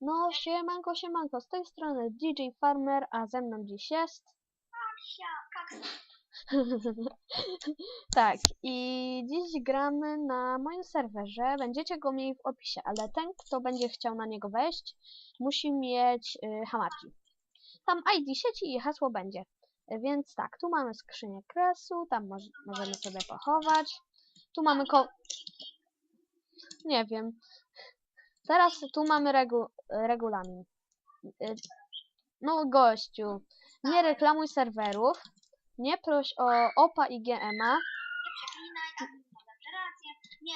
No, siemanko, siemanko, z tej strony DJ Farmer, a ze mną dziś jest... Tak, i dziś gramy na moim serwerze, będziecie go mieli w opisie, ale ten, kto będzie chciał na niego wejść, musi mieć y, hamaki. Tam ID sieci i hasło będzie. Więc tak, tu mamy skrzynię kresu, tam moż, możemy sobie pochować. Tu mamy ko... Nie wiem. Teraz tu mamy regu, regulamin. Y, No gościu, nie reklamuj serwerów, nie proś o OPA i GMA, Nie przeklinaj, rację. Nie.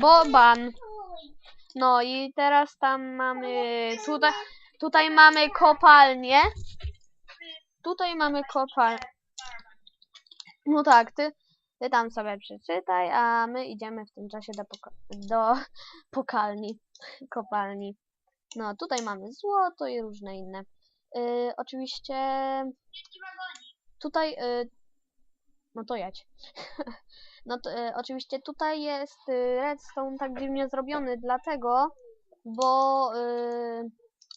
Boban. No i teraz tam mamy, tutaj, tutaj mamy kopalnię, tutaj mamy kopalnię. No tak, ty, ty tam sobie przeczytaj, a my idziemy w tym czasie do, poko- do pokalni, kopalni. No, tutaj mamy złoto i różne inne. Y, oczywiście tutaj, y, no to jedź. no to y, oczywiście tutaj jest y, redstone tak dziwnie zrobiony, dlatego, bo, y,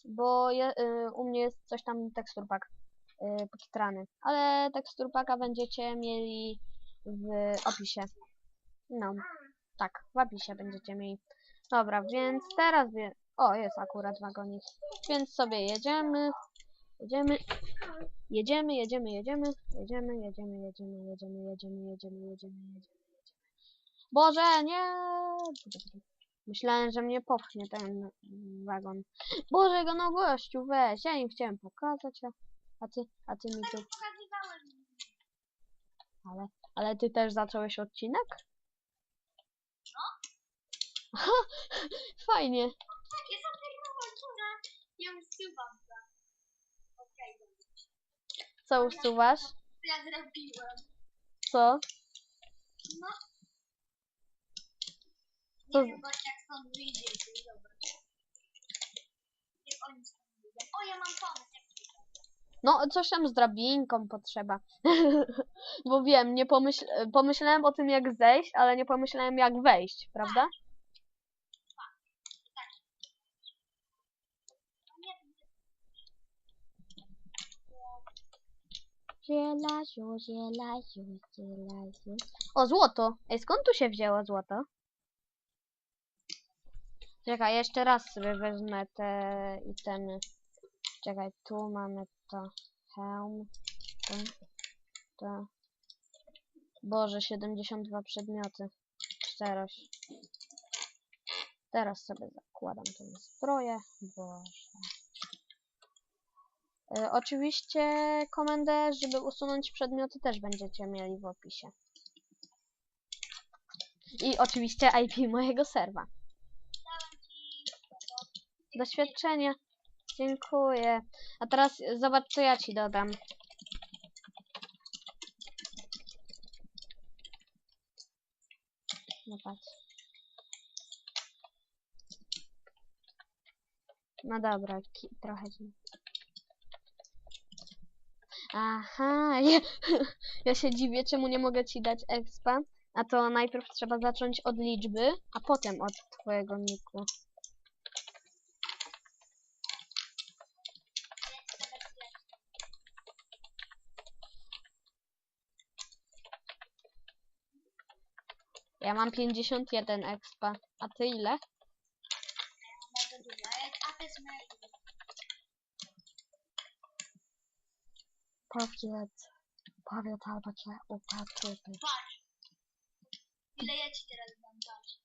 bo je, y, u mnie jest coś tam tekstur pack y, Y, pokitrany. Ale teksturpaka będziecie mieli w opisie. No, tak, w opisie będziecie mieli. Dobra, więc teraz... O, jest akurat wagonik. Więc sobie jedziemy. Jedziemy. Jedziemy, jedziemy, jedziemy. Jedziemy, jedziemy, jedziemy, jedziemy, jedziemy, jedziemy, jedziemy, jedziemy. Boże, nie! Myślałem, że mnie popchnie ten wagon. Boże, go no gościu, weź, ja im chciałem pokazać a, ty, a ty mi tu... Pokazywałem. Ale, ale ty też zacząłeś odcinek? No. Fajnie. Tak, jest opiekowa kina. Ja usuwam to. Okej, dobra. Co usuwasz? Ja zrobiłem? Co? No. Nie wiem, właśnie jak stąd wyjdzie. to Zobacz. Jak oni stąd wyjdą. O, ja mam pomysł. No, coś tam z drabinką potrzeba. Bo wiem, nie pomyśl pomyślałem o tym jak zejść, ale nie pomyślałem jak wejść, prawda? Zielaziu, zielaziu, zielaziu. O, złoto! Ej, skąd tu się wzięło złoto? Czekaj, jeszcze raz sobie wezmę te itemy. Czekaj, tu mamy to. Hełm. To. To. Boże, 72 przedmioty. Szczerość. Teraz sobie zakładam tę zbroję. Boże. E, oczywiście komendę, żeby usunąć przedmioty też będziecie mieli w opisie. I oczywiście IP mojego serwa. Doświadczenie. Dziękuję. A teraz zobacz, co ja ci dodam. No patrz. No dobra, trochę ci. Aha, ja, ja się dziwię, czemu nie mogę ci dać expa. A to najpierw trzeba zacząć od liczby, a potem od twojego niku. Ja mam 51 expa. A ty ile? Powiedz. Powiedz albo cię upatruję. Patrz. Ile ja ci teraz dam, patrz.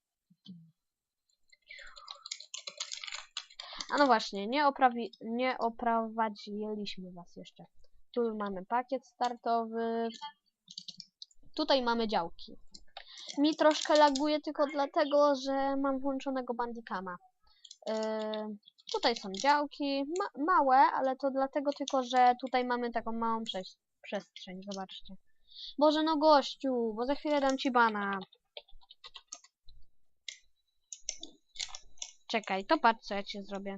A no właśnie, nie, oprawi nie oprowadziliśmy was jeszcze. Tu mamy pakiet startowy. Tutaj mamy działki. Mi troszkę laguje tylko dlatego, że mam włączonego bandicama. Yy, tutaj są działki, ma małe, ale to dlatego tylko, że tutaj mamy taką małą przes przestrzeń, zobaczcie. Boże no gościu, bo za chwilę dam ci bana. Czekaj, to patrz co ja ci zrobię.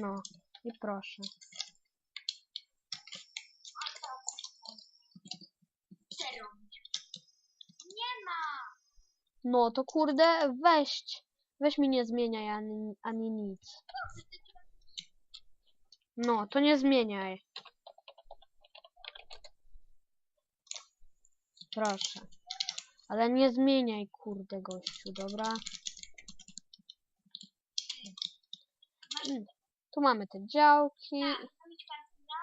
No, i proszę. Nie ma! No to kurde, weź. Weź mi nie zmieniaj ani, ani nic. No, to nie zmieniaj. Proszę. Ale nie zmieniaj, kurde, gościu, dobra? Mm, Tu mamy te działki. Parkura?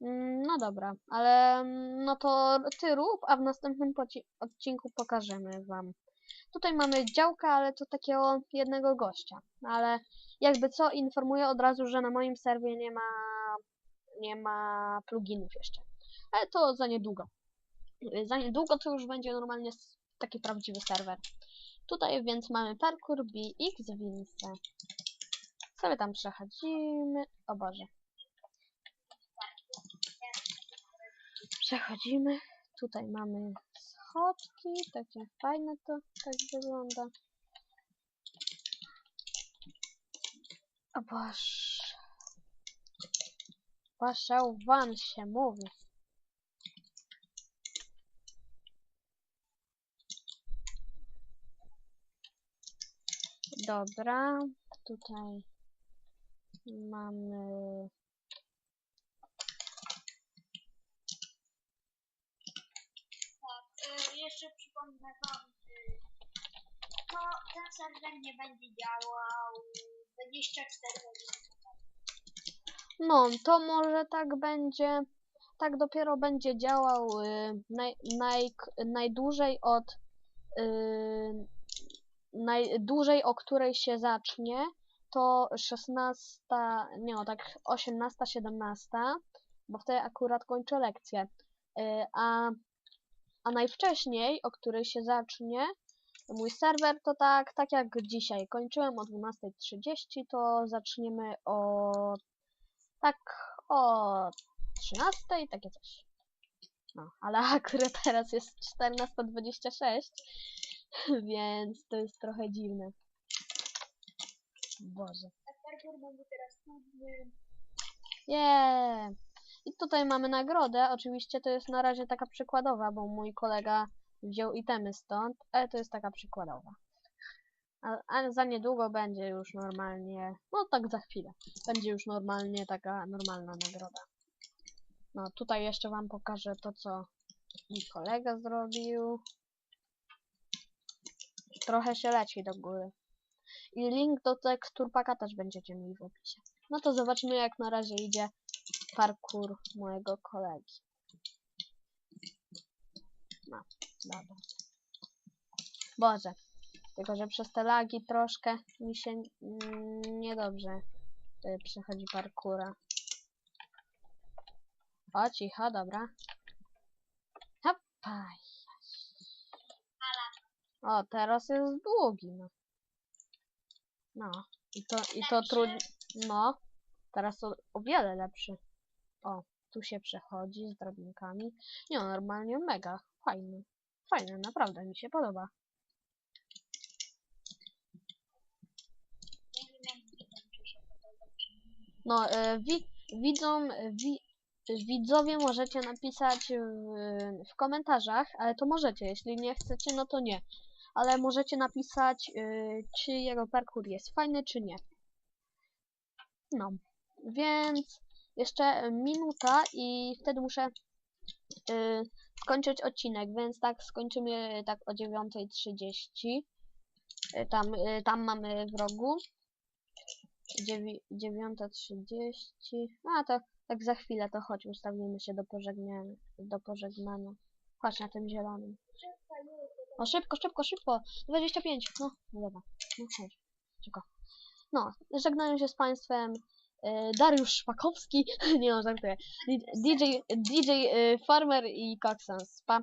Mm, No dobra, ale mm, no to ty rób, a w następnym odcinku pokażemy wam. Tutaj mamy działka, ale to takiego jednego gościa. Ale jakby co, informuję od razu, że na moim serwie nie ma, nie ma pluginów jeszcze. Ale to za niedługo. Za niedługo to już będzie normalnie taki prawdziwy serwer. Tutaj więc mamy parkour BX Wince. Sobie tam przechodzimy. O Boże. Przechodzimy. Tutaj mamy schodki. Takie fajne to tak wygląda. O Boże. Wam się mówi. Dobra, tutaj mamy Tak, y, jeszcze przypomnę wam, y, to ten serwer nie będzie działał 24 godziny. No, to może tak będzie, tak dopiero będzie działał y, naj, naj, najdłużej od y, najdłużej, o której się zacznie, to 16, nie no, tak 18, 17, bo wtedy akurat kończę lekcję. Y, a, a najwcześniej, o której się zacznie, mój serwer to tak, tak jak dzisiaj. Kończyłem o 12.30, to zaczniemy o tak o 13, takie coś. No, ale akurat teraz jest 14.26, więc to jest trochę dziwne. Boże. Tak teraz trudny. Yeah. I tutaj mamy nagrodę. Oczywiście to jest na razie taka przykładowa, bo mój kolega wziął itemy stąd, ale to jest taka przykładowa. A, a za niedługo będzie już normalnie, no tak za chwilę, będzie już normalnie taka normalna nagroda. No tutaj jeszcze wam pokażę to, co mój kolega zrobił. Trochę się leci do góry. I link do teksturpaka też będziecie mieli w opisie. No to zobaczmy jak na razie idzie parkour mojego kolegi. No, dobra. Boże. Tylko, że przez te lagi troszkę mi się niedobrze y, przechodzi parkura. O, cicho, dobra. Hopaj. O, teraz jest długi, no. No. I to, i to trudno. No. Teraz o, o wiele lepszy. O, tu się przechodzi z drabinkami. Nie, no, normalnie mega. Fajny. Fajny, naprawdę mi się podoba. No, e, wi widzą, wi widzowie możecie napisać w, w komentarzach, ale to możecie, jeśli nie chcecie, no to nie. Ale możecie napisać, e, czy jego parkour jest fajny, czy nie. No, więc jeszcze minuta i wtedy muszę e, skończyć odcinek, więc tak skończymy tak o 9.30. E, Tam, e, tam mamy w rogu. Dziewi- 9.30. A to tak za chwilę to chodź, ustawimy się do pożegnania. Do pożegnania. Chodź na tym zielonym. O szybko, szybko, szybko! 25! No, no dobra. No chodź. Szybko. No, żegnają się z Państwem e, Dariusz Szpakowski, nie no, żartuję, DJ, DJ e, Farmer i Coxons. Pa.